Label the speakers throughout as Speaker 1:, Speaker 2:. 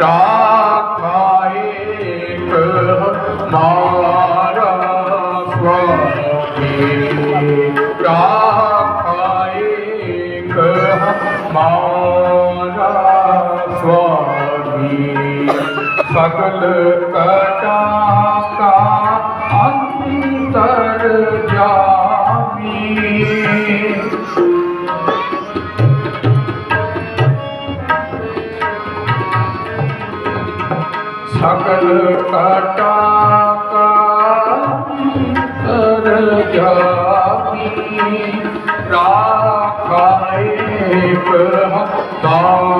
Speaker 1: ਰਾਖਾ ਏਕ ਮਾਰਾ ਸਵਾਮੀ ਰਾਖਾ ਏਕ ਮਾਰਾ ਸਵਾਮੀ ਸਕਲ ਕਰ آکھي پهرم دا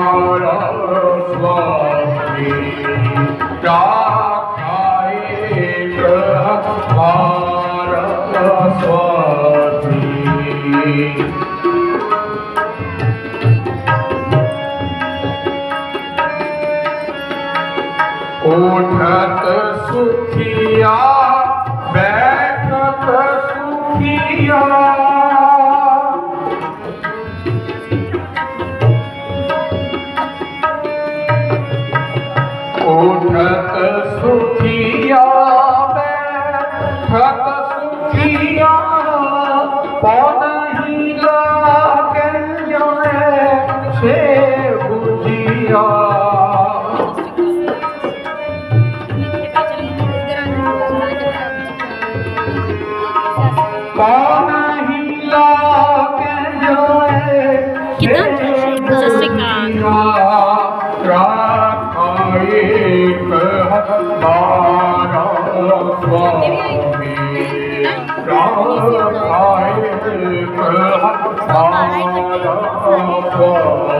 Speaker 1: ਸੁਖੀਆ ਮੈਂ ਸਤ ਸੁਖੀਆ Oh,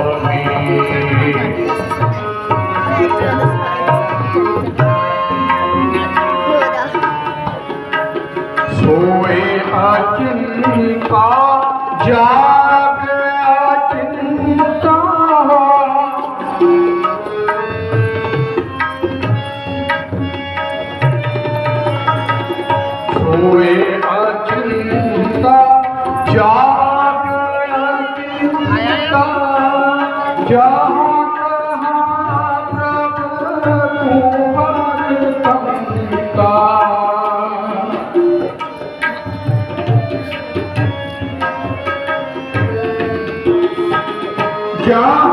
Speaker 1: যা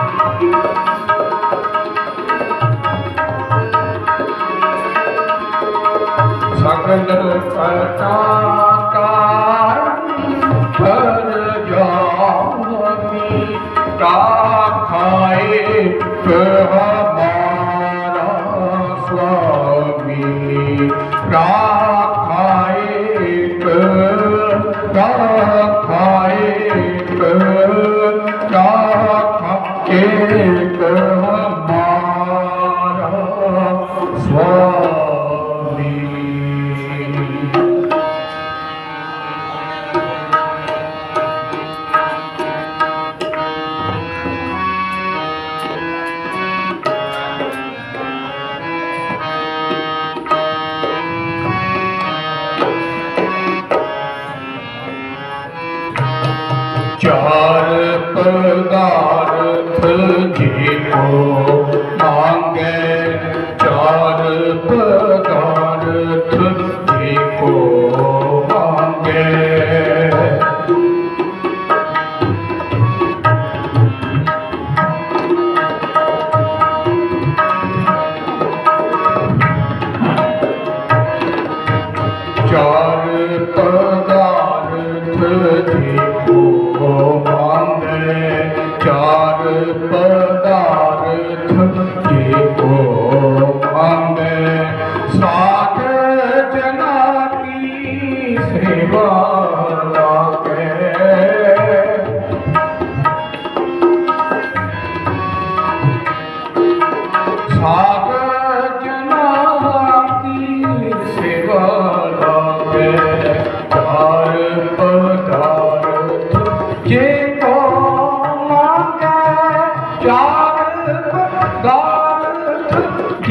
Speaker 1: job.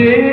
Speaker 1: que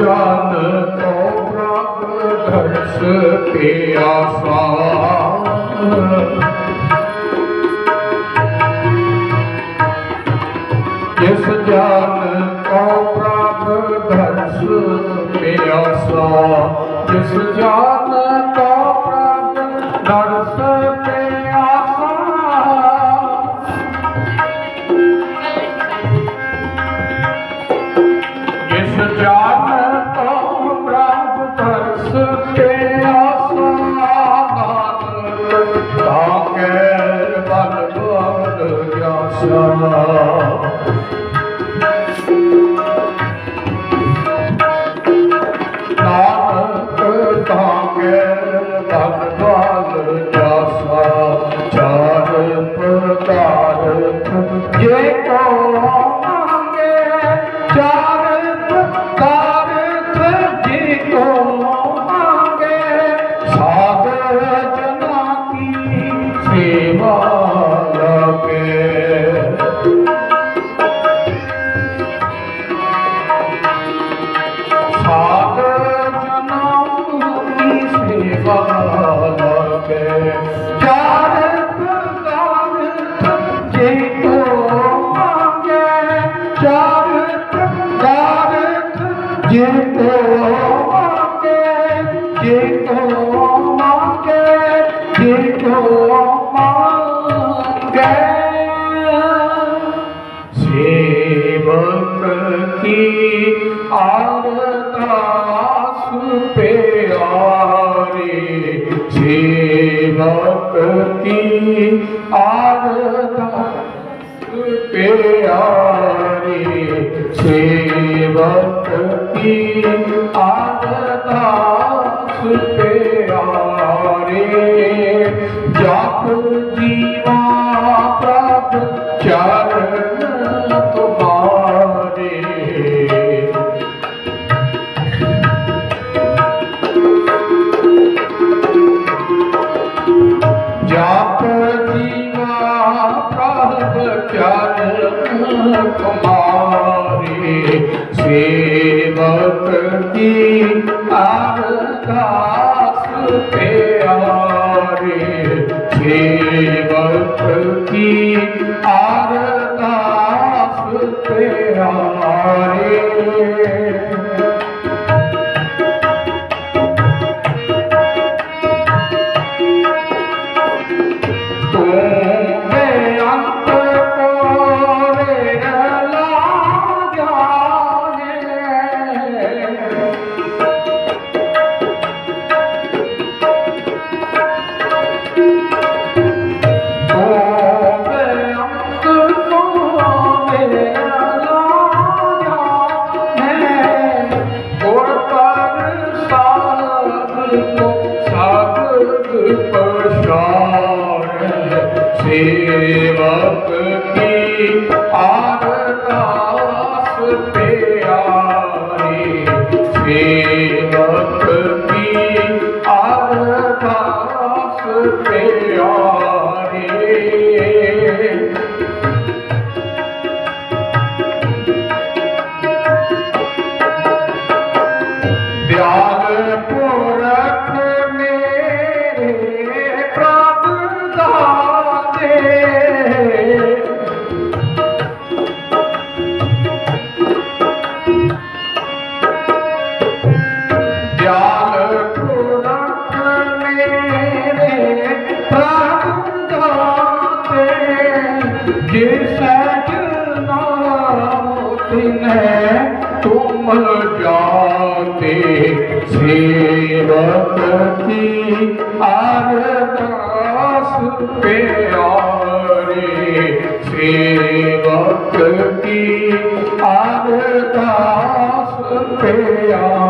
Speaker 1: ਜਾਨ ਤੋਂ ਪ੍ਰਭ ਧਰਸ ਪਿਆਸਾ ਜਿਸ ਜਾਨ ਤੋਂ ਪ੍ਰਭ ਧਰਸ ਪਿਆਸਾ ਜਿਸ ਮਤ ਕੀ ਆਦਤ ਪਿਆਰੀ ਸੇਵਕ ਕੀ ਆਦਤ મારી સેવકતી આરતા ਕੀ ਆਰਦਾਸ ਤੇ ਆ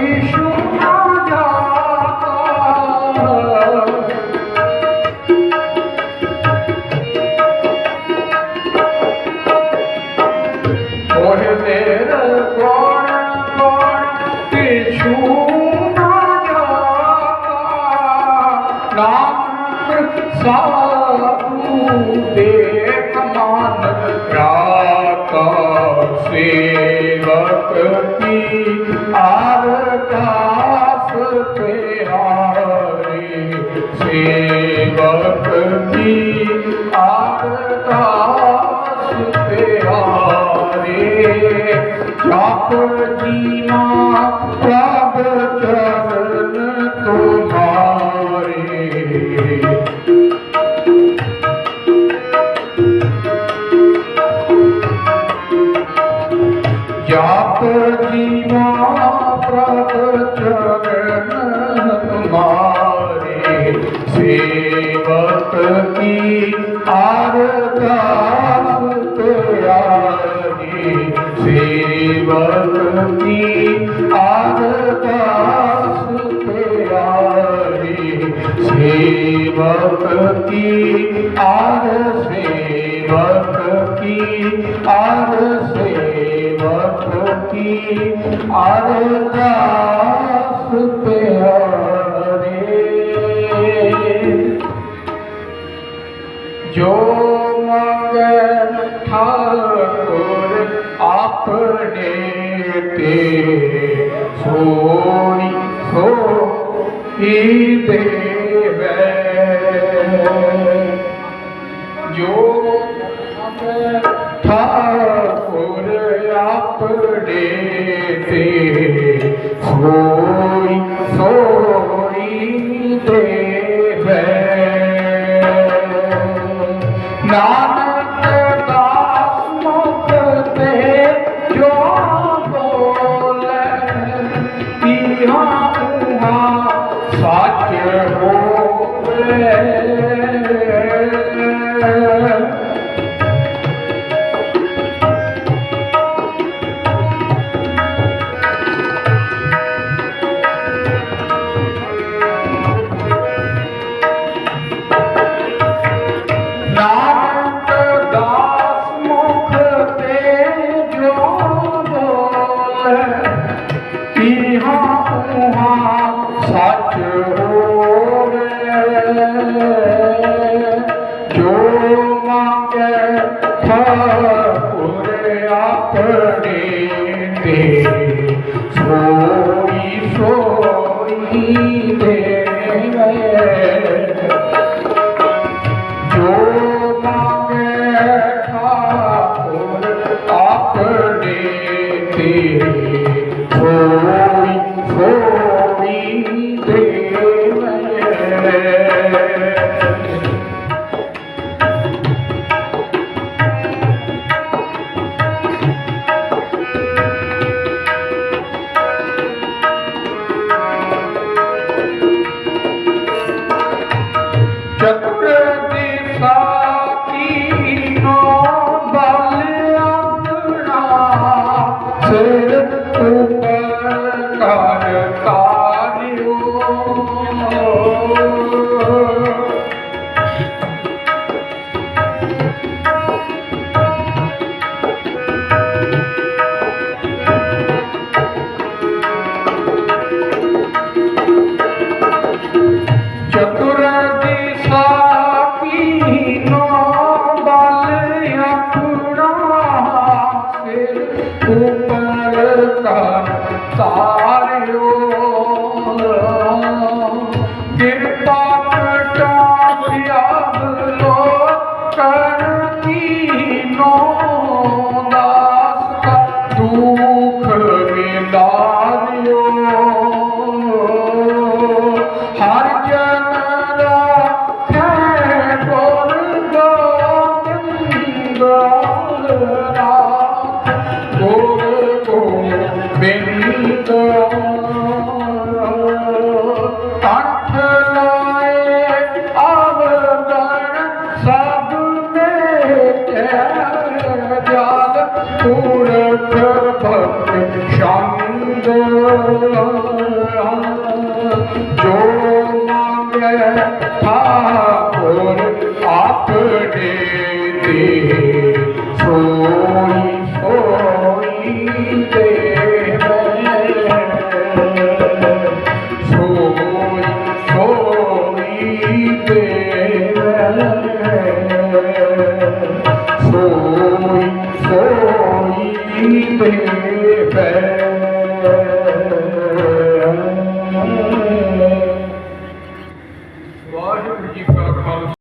Speaker 1: सेवक की आरदास प्यारे सेवक की आरदास प्यारे जाप जीना ਸੇਵਕ ਕੀ ਆਰਦਾਸ ਆਰਦਾਸ ਤਿਆਰੀ ਸੇਵਕ ਆਰ ਸੇਵਕ ਜੋ ਮੰਗੈ ਠਾਕੁਰ ਤੇ ਸੋਣੀ ਸੋ ਹੀ ਦੇ Oh, he ਪਾਪ ਕਾਮਯਾਬ ਲੋਕ ਕਰਤੀ ਨੋ ਸ਼ਾਂਤ ਜੋ ਮੰਗੇ